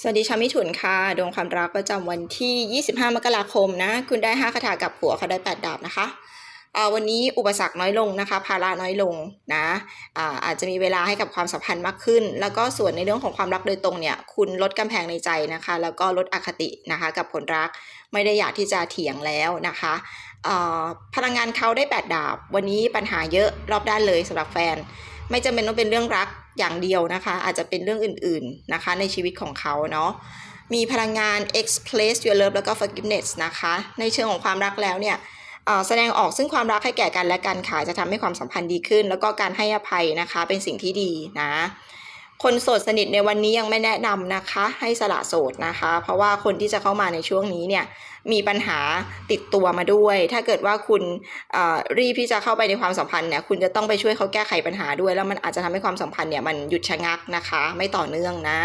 สวัสดีชาวมิถุนค่ะ ดวงความรักประจำวันที่ 25 มกราคมนะ คุณได้ 5 คาถากับผัวเขาได้ 8 ดาบนะคะอ่าวันนี้อุปสรรคน้อยลงนะคะ ภาระน้อยลงนะอ่าอาจจะมีเวลาให้กับความสัมพันธ์มากขึ้น แล้วก็ส่วนในเรื่องของความรักโดยตรงเนี่ย คุณลดกำแพงในใจนะคะ แล้วก็ลดอคตินะคะกับคนรัก ไม่ได้อยากที่จะเถียงแล้วนะคะอ่าพลังงานเขาได้ 8 ดาบ วันนี้ปัญหาเยอะรอบด้านเลยสำหรับแฟน ไม่จำเป็นต้องเป็นเรื่องรัก อย่างเดียวนะคะ อาจจะเป็นเรื่องอื่นๆนะคะในชีวิตของเขาเนาะมีพลังงาน express your love แล้วก็ forgiveness นะคะ ในเชิงของความรักแล้วเนี่ยแสดงออกซึ่งความรักให้แก่กันและกันค่ะจะทำให้ความสัมพันธ์ดีขึ้น แล้วก็การให้อภัยนะคะเป็นสิ่งที่ดีนะ คนโสดสนิทในวันนี้ยังไม่แนะนำนะคะ ให้สละโสดนะคะ เพราะว่าคนที่จะเข้ามาในช่วงนี้เนี่ยมีปัญหาติดตัวมาด้วย ถ้าเกิดว่าคุณรีบที่จะเข้าไปในความสัมพันธ์เนี่ยคุณจะต้องไปช่วยเขาแก้ไขปัญหาด้วย แล้วมันอาจจะทำให้ความสัมพันธ์เนี่ยมันหยุดชะงักนะคะ ไม่ต่อเนื่องนะ